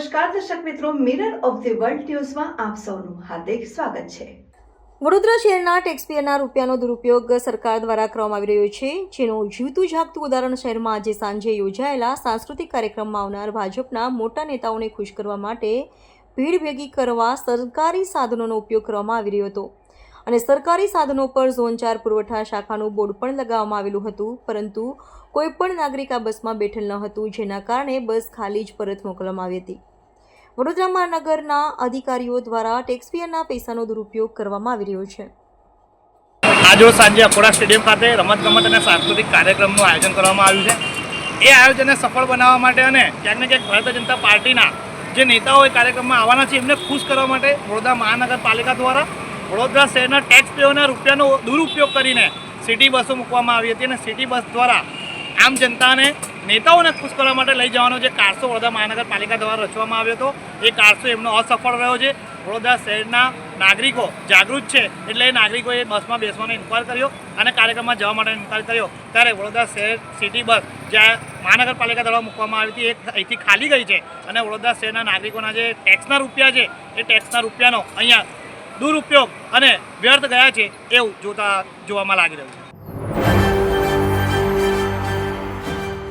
નમસ્કાર, દર્શક મિત્રો મિરર ઓફ ધી વર્લ્ડ ન્યૂઝમાં આપ સૌનું હાર્દિક સ્વાગત છે. વડોદરા શહેરના ટેક્સપેયરના રૂપિયાનો દુરુપયોગ સરકાર દ્વારા કરવામાં આવી રહ્યો છે, જેનું જીવતું જાગતું ઉદાહરણ શહેરમાં આજે સાંજે યોજાયેલા સાંસ્કૃતિક કાર્યક્રમમાં આવનાર ભાજપના મોટા નેતાઓને ખુશ કરવા માટે ભીડ ભેગી કરવા સરકારી સાધનોનો ઉપયોગ કરવામાં આવી રહ્યો હતો. અને સરકારી સાધનો પર ઝોન ચાર પુરવઠા શાખાનું બોર્ડ પણ લગાવવામાં આવેલું હતું, પરંતુ કોઈ પણ નાગરિક આ બસમાં બેઠેલ ન હતું, જેના કારણે બસ ખાલી જ પરત મોકલવામાં આવી હતી. વડોદરા મહાનગરના અધિકારીઓ દ્વારા ટેક્સપેયરના પૈસાનો દુરુપયોગ કરવામાં આવી રહ્યો છે. આજરોજ સાંજે અકોડા સ્ટેડિયમ ખાતે રમતગમત અને સાંસ્કૃતિક કાર્યક્રમનું આયોજન કરવામાં આવ્યું છે. એ આયોજનને સફળ બનાવવા માટે અને ક્યાંક ને ક્યાંક ભારતીય જનતા પાર્ટીના જે નેતાઓ એ કાર્યક્રમમાં આવવાના છે, એમને ખુશ કરવા માટે વડોદરા મહાનગરપાલિકા દ્વારા વડોદરા શહેરના ટેક્સ પેઓના રૂપિયાનો દુરુપયોગ કરીને સિટી બસો મૂકવામાં આવી હતી અને સિટી બસ દ્વારા આમ જનતાને નેતાઓને ખુશ કરવા માટે લઈ જવાનો જે કારસો વડોદરા મહાનગરપાલિકા દ્વારા રચવામાં આવ્યો હતો. એ કારસો એમનો અસફળ રહ્યો છે. વડોદરા શહેરના નાગરિકો જાગૃત છે એટલે નાગરિકોએ બસમાં બેસવાનો ઇન્કવાયર કર્યો અને કાર્યક્રમમાં જવા માટે ઇન્કવાયર કર્યો. ત્યારે વડોદરા શહેર સિટી બસ જ્યાં મહાનગરપાલિકા દ્વારા મૂકવામાં આવી હતી, એ અહીંથી ખાલી ગઈ છે અને વડોદરા શહેરના નાગરિકોના જે ટેક્સના રૂપિયા છે, એ ટેક્સના રૂપિયાનો અહીંયા દુરુપયોગ અને વ્યર્થ ગયા છે એવું જોતા જોવામાં લાગી રહ્યું છે.